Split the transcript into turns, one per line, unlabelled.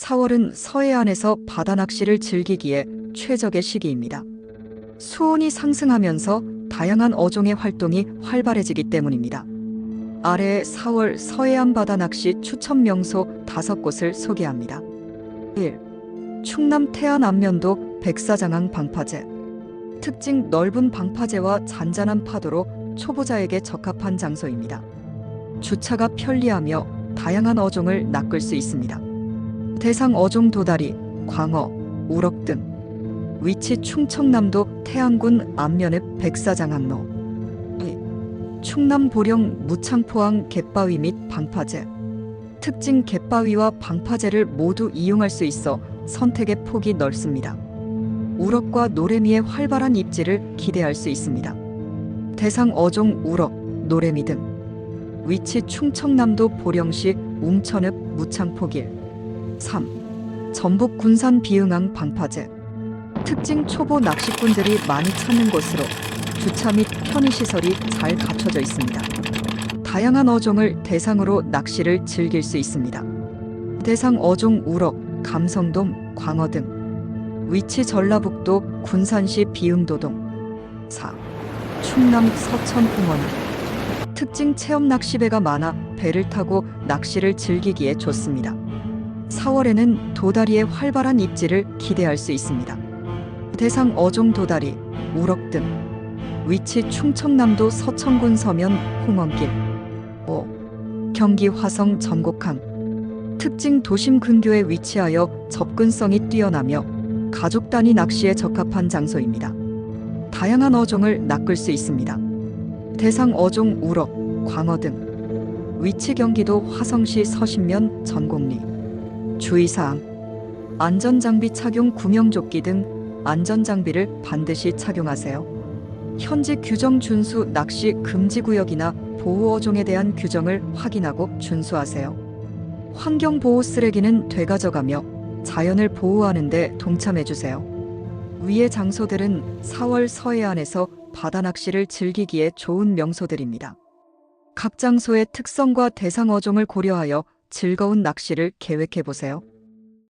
4월은 서해안에서 바다 낚시를 즐기기에 최적의 시기입니다. 수온이 상승하면서 다양한 어종의 활동이 활발해지기 때문입니다. 아래 4월 서해안 바다 낚시 추천 명소 5곳을 소개합니다. 1. 충남 태안 안면도 백사장항 방파제 특징 넓은 방파제와 잔잔한 파도로 초보자에게 적합한 장소입니다. 주차가 편리하며 다양한 어종을 낚을 수 있습니다. 대상 어종 도다리, 광어, 우럭 등 위치 충청남도 태안군 안면읍 백사장항로 이, 충남 보령 무창포항 갯바위 및 방파제 특징 갯바위와 방파제를 모두 이용할 수 있어 선택의 폭이 넓습니다. 우럭과 노래미의 활발한 입질을 기대할 수 있습니다. 대상 어종 우럭, 노래미 등 위치 충청남도 보령시 웅천읍 무창포길 3. 전북 군산 비흥항 방파제 특징 초보 낚시꾼들이 많이 찾는 곳으로 주차 및 편의시설이 잘 갖춰져 있습니다. 다양한 어종을 대상으로 낚시를 즐길 수 있습니다. 대상 어종 우럭, 감성돔, 광어 등 위치 전라북도 군산시 비흥도동 4. 충남 서천 공원 특징 체험 낚시배가 많아 배를 타고 낚시를 즐기기에 좋습니다. 4월에는 도다리의 활발한 입질을 기대할 수 있습니다. 대상 어종 도다리, 우럭 등 위치 충청남도 서천군 서면 홍원길 5. 경기 화성 전곡항 특징 도심 근교에 위치하여 접근성이 뛰어나며 가족 단위 낚시에 적합한 장소입니다. 다양한 어종을 낚을 수 있습니다. 대상 어종 우럭, 광어 등 위치 경기도 화성시 서신면 전곡리 주의사항 안전장비 착용 구명조끼 등 안전장비를 반드시 착용하세요. 현지 규정 준수 낚시 금지 구역이나 보호 어종에 대한 규정을 확인하고 준수하세요. 환경 보호 쓰레기는 되가져가며 자연을 보호하는 데 동참해 주세요. 위의 장소들은 4월 서해안에서 바다 낚시를 즐기기에 좋은 명소들입니다. 각 장소의 특성과 대상 어종을 고려하여 즐거운 낚시를 계획해 보세요.